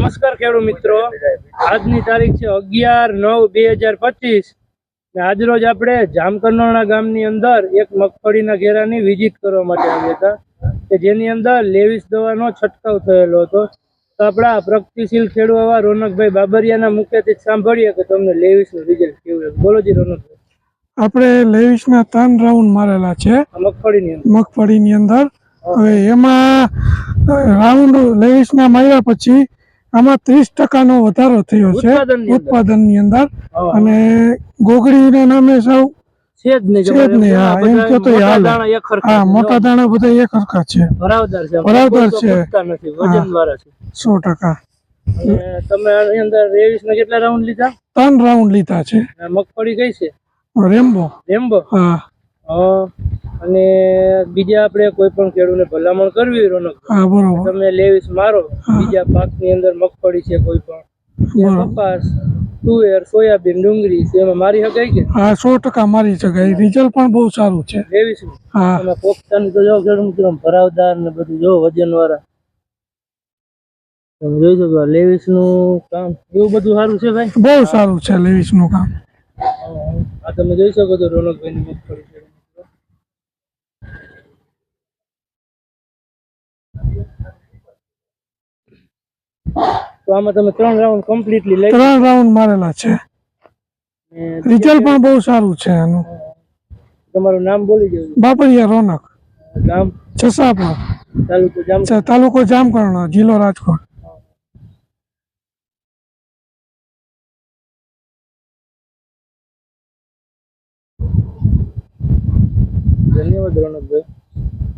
નમસ્કાર ખેડૂત મિત્રો. આજની તારીખ છે અગિયાર નવ બે હજાર પચીસ. ને આજરોજ આપણે જામકરનોણા ગામની અંદર એક મગફળીના ઘેરાની વિઝિટ કરવા માટે આવ્યા હતા. કે જેની અંદર લેવિસ દવાનો છંટકાવ થયેલો હતો. તો આપણા પ્રગતિશીલ ખેડૂત એવા રોનકભાઈ બાબરિયાના મુખ્યથી સાંભળીએ કે તમને લેવિસનું રિઝલ્ટ કેવું બોલો જી રોનકભાઈ. આપણે લેવિસના ત્રણ રાઉન્ડ મારેલા છે. મગફળીની અંદર. મગફળીની અંદર. હવે એમાં રાઉન્ડ લેવિસના માર્યા પછી આમાં ત્રીસ ટકાનો વધારો થયો છે ઉત્પાદનની અંદર. અંદર. અને ગોગડીના નામે સૌ છે જ નહીં છે જ નહીં, હા, એમ કે તો દાણા હા મોટા દાણા બધા એક હરખા છે. બરાબર છે. ભરાવદાર છે. સો ટકા. તમે એની અંદર રેવીસ ના કેટલા રાઉન્ડ લીધા? ત્રણ રાઉન્ડ લીધા છે. મગફળી કઈ છે? રેમ્બો. રેમ્બો? હા. અને બીજા આપણે કોઈ પણ ખેડૂતને ભલામણ કરવી રોનક તમે લેવીસ મારો. બીજા પાકની અંદર મગફળી છે કોઈ પણ. કપાસ તુવેર સોયાબીન ડુંગળી છે એમાં મારી શકાય કે હા સો ટકા મારી શકાય રિઝલ્ટ પણ બહુ સારું છે. લેવીસ હા. તમે તો જો ખેડૂત મિત્રો ભરાવદાર ને બધું જો વજન વાળા તમે જોઈ શકો લેવીસનું કામ એવું બધું સારું છે ભાઈ? બહુ સારું છે લેવિસનું કામ. આ તમે જોઈ શકો છો રોનકભાઈ ની મગફળી તો આમાં તમે ત્રણ રાઉન્ડ કમ્પ્લીટલી લઈ ત્રણ રાઉન્ડ મારેલા છે. રિઝલ્ટ પણ બહુ સારું છે આનું તમારું નામ બોલી દેવું બાપરિયા રોનક. ગામ? છસાપા તાલુકો જામ છે તાલુકો જામકર્ણ જિલ્લો રાજકોટ. ધન્યવાદ રોનકભાઈ.